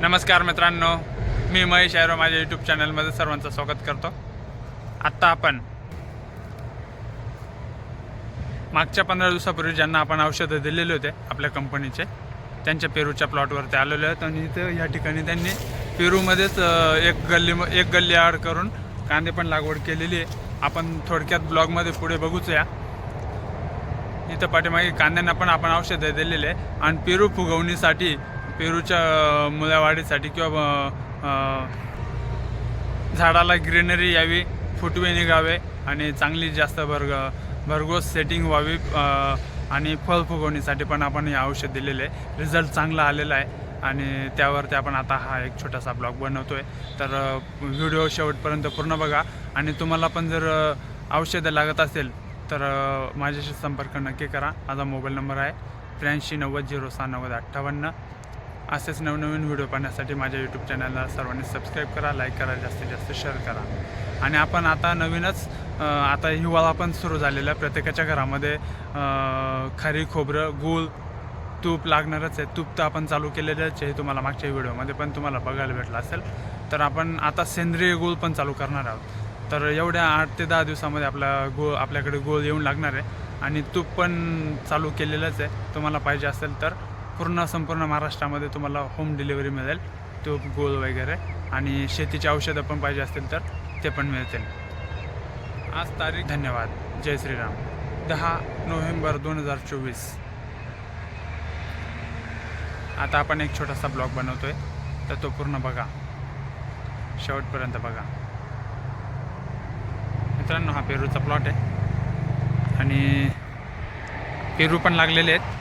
नमस्कार मित्रांनो मी महेश आयरो माझ्या यूट्यूब चॅनलमध्ये सर्वांचं स्वागत करतो. आत्ता आपण मागच्या पंधरा दिवसापूर्वी ज्यांना आपण औषधं दिलेले होते आपल्या कंपनीचे त्यांच्या पेरूच्या प्लॉटवरती आलेले आहेत आणि इथं या ठिकाणी त्यांनी पेरूमध्येच एक गल्ली एक गल्ली आड करून कांदे पण लागवड केलेली आहे. आपण थोडक्यात ब्लॉगमध्ये पुढे बघूच या इथं पाठीमागे कांद्यांना पण आपण औषधं दिलेले आहे. आणि पेरू फुगवणीसाठी पेरूच्या अं, किंवा झाडाला ग्रीनरी यावी फुटवे निघावे आणि चांगली जास्त भरग भरघोस सेटिंग व्हावी आणि फळ फुगवणीसाठी पण आपण हे औषध दिलेले आहे. रिझल्ट चांगला आलेला आहे आणि त्यावरती आपण आता हा एक छोटासा ब्लॉग बनवतो आहे तर व्हिडिओ शेवटपर्यंत पूर्ण बघा आणि तुम्हाला पण जर औषधं लागत असेल तर माझ्याशी संपर्क नक्की करा. माझा मोबाईल नंबर आहे त्र्याऐंशी नव्वद झिरो सहा नव्वद अठ्ठावन्न. असेच नवनवीन व्हिडिओ पाहण्यासाठी माझ्या यूट्यूब चॅनलला सर्वांनी सबस्क्राईब करा लाईक करा जास्तीत जास्त शेअर करा. आणि आपण आता नवीनच आता हिवाळा पण सुरू झालेला आहे. प्रत्येकाच्या घरामध्ये खारी खोबरं गूळ तूप लागणारच आहे. तूप तर आपण चालू केलेलंच आहे तुम्हाला मागच्या व्हिडिओमध्ये पण तुम्हाला बघायला भेटलं असेल. तर आपण आता सेंद्रिय गूळ पण चालू करणार आहोत. तर एवढ्या आठ ते दहा दिवसामध्ये आपला गूळ आपल्याकडे गूळ येऊन लागणार आहे. आणि तूप पण चालू केलेलंच आहे. तुम्हाला पाहिजे असेल तर पूर्ण संपूर्ण महाराष्ट्रामध्ये तुम्हाला होम डिलिव्हरी मिळेल. तूप गोल वगैरे आणि शेतीची औषधं पण पाहिजे असतील तर ते पण मिळतील. आज तारीख धन्यवाद. जय श्रीराम. दहा नोव्हेंबर दोन हजार चोवीस. आता आपण एक छोटासा ब्लॉग बनवतोय. तर तो पूर्ण बघा. शेवटपर्यंत बघा. मित्रांनो हा पेरूचा प्लॉट आहे. आणि पेरू पण लागलेले आहेत.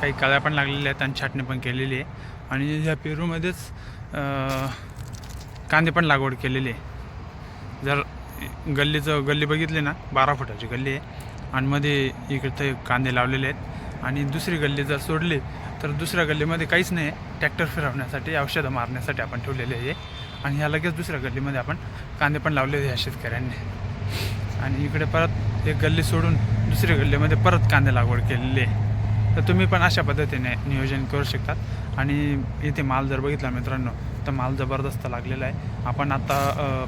काही कळ्या पण लागलेल्या आहेत आणि छाटणी पण केलेली आहे. आणि ह्या पेरूमध्येच कांदे पण लागवड केलेली आहे. जर गल्लीचं गल्ली बघितली ना बारा फुटाची गल्ली आहे. आणि मध्ये इकडे कांदे लावलेले आहेत. आणि दुसरी गल्ली जर सोडली तर दुसऱ्या गल्लीमध्ये काहीच नाही आहे. ट्रॅक्टर फिरवण्यासाठी औषधं मारण्यासाठी आपण ठेवलेले आहे. आणि ह्या लगेच दुसऱ्या गल्लीमध्ये आपण कांदे पण लावलेले ह्या शेतकऱ्यांनी. आणि इकडे परत एक गल्ली सोडून दुसऱ्या गल्लीमध्ये परत कांदे लागवड केलेली आहे. तर तुम्ही पण अशा पद्धतीने नियोजन करू शकतात. आणि इथे माल जर बघितला मित्रांनो तर माल जबरदस्त लागलेला आहे. आपण आता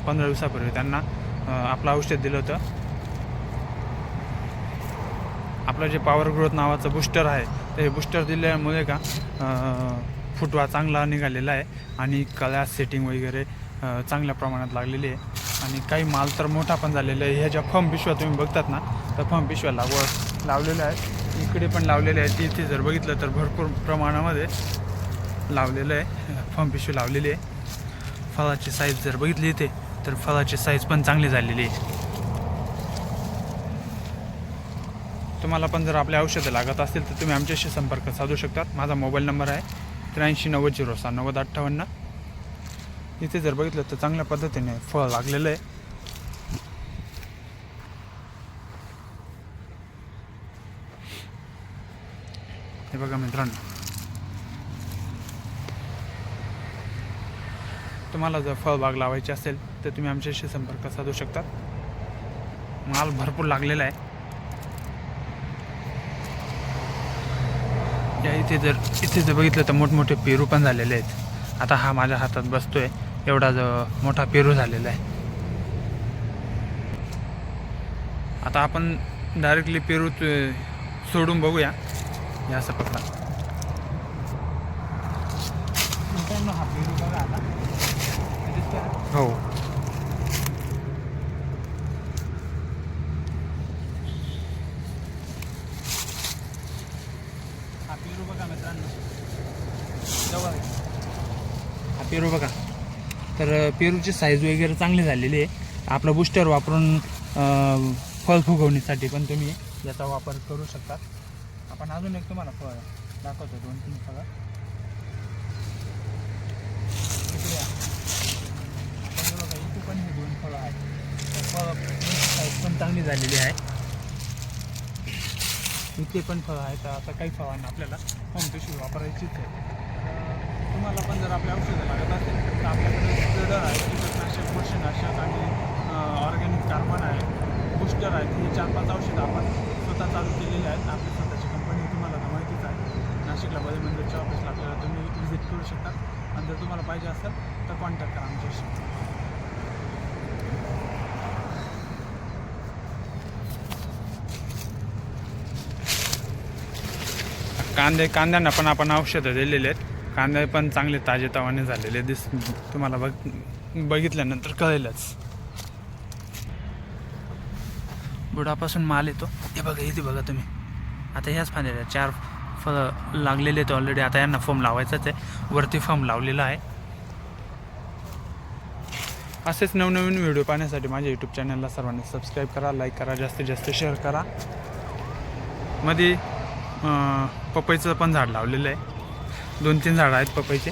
पंधरा दिवसापूर्वी त्यांना आपलं औषध दिलं होतं. आपलं जे पॉवर ग्रोथ नावाचं बूस्टर आहे ते बूस्टर दिल्यामुळे का फुटवा चांगला निघालेला आहे. आणि कळ्या सेटिंग वगैरे चांगल्या प्रमाणात लागलेली आहे. आणि काही माल तर मोठा पण झालेला आहे. ह्या ज्या फर्म पिशव्या तुम्ही बघतात ना तर फर्म पिशव्या लागवड लावलेल्या आहेत. इकडे पण लावलेले आहेत. इथे जर बघितलं तर भरपूर प्रमाणामध्ये लावलेलं आहे. फर्म पिशवी लावलेली आहे. फळाची साईज जर बघितली इथे तर फळाची साईज पण चांगली झालेली आहे. तुम्हाला पण जर आपले औषधं लागत असतील तर तुम्ही आमच्याशी संपर्क साधू शकतात. माझा मोबाईल नंबर आहे त्र्याऐंशी नव्वद झिरो सहा नव्वद अठ्ठावन्न. इथे जर बघितलं तर चांगल्या पद्धतीने फळ लागलेलं आहे. हे बघा मित्रांनो. तुम्हाला जर फळबाग लावायची असेल तर तुम्ही आमच्याशी संपर्क साधू शकता. माल भरपूर लागलेला आहे. या इथे जर इथे जर बघितलं तर मोठमोठे पेरू पण झालेले आहेत. आता हा माझ्या हातात बसतोय. एवढा जो मोठा पेरू झालेला आहे. आता आपण डायरेक्टली पेरू सोडून बघूया. हे असं पकडा हा पेरू बघा आता. हे. पेरू बघा. हा तर पेरूची साईज वगैरे चांगली झालेली आहे. आपलं बूस्टर वापरून फळ फुगवणीसाठी पण तुम्ही याचा वापर करू शकता. आपण अजून एक तुम्हाला फळ दाखवतो दोन तीन फळं. या. आपण इथे पण हे दोन फळं आहेत. फळं साईज पण चांगली झालेली आहे. इथे पण फळं आहेत. आता काही फळांना आपल्याला होम पिशवी वापरायचीच आहे. तुम्हाला पण जर आपल्या औषधं लागत असेल तर आपल्याकडे स्प्रेडर आहे कीटकनाशक बुरशीनाशक आणि ऑर्गॅनिक कार्बन आहे बुस्टर आहेत. हे चार पाच औषधं आपण स्वतः चालू केलेली आहेत. आपली स्वतःची कंपनी तुम्हाला तर माहितीच आहे नाशिकला बदल मंदिरच्या ऑफिसला आपल्याला तुम्ही व्हिजिट करू शकता. आणि जर तुम्हाला पाहिजे असेल तर कॉन्टॅक्ट करा आमच्याशी कांदे कांद्यांना पण आपण औषधं दिलेले आहेत. कांदे पण चांगले ताजेतवाने झालेले दिस तुम्हाला बघ बघितल्यानंतर कळेलच. बुडापासून माल येतो. हे बघा इथे बघा तुम्ही. आता ह्याच फांद्या चार फ लागलेले आहेत ऑलरेडी आता यांना फॉर्म लावायचाच आहे. वरती फॉर्म लावलेला आहे. असेच नवनवीन व्हिडिओ पाहण्यासाठी माझ्या यूट्यूब चॅनलला सर्वांनी सबस्क्राईब करा लाईक करा जास्तीत जास्त शेअर करा. मध्ये पपईचं पण झाड लावलेलं आहे. दोन तीन झाडं आहेत पपईचे.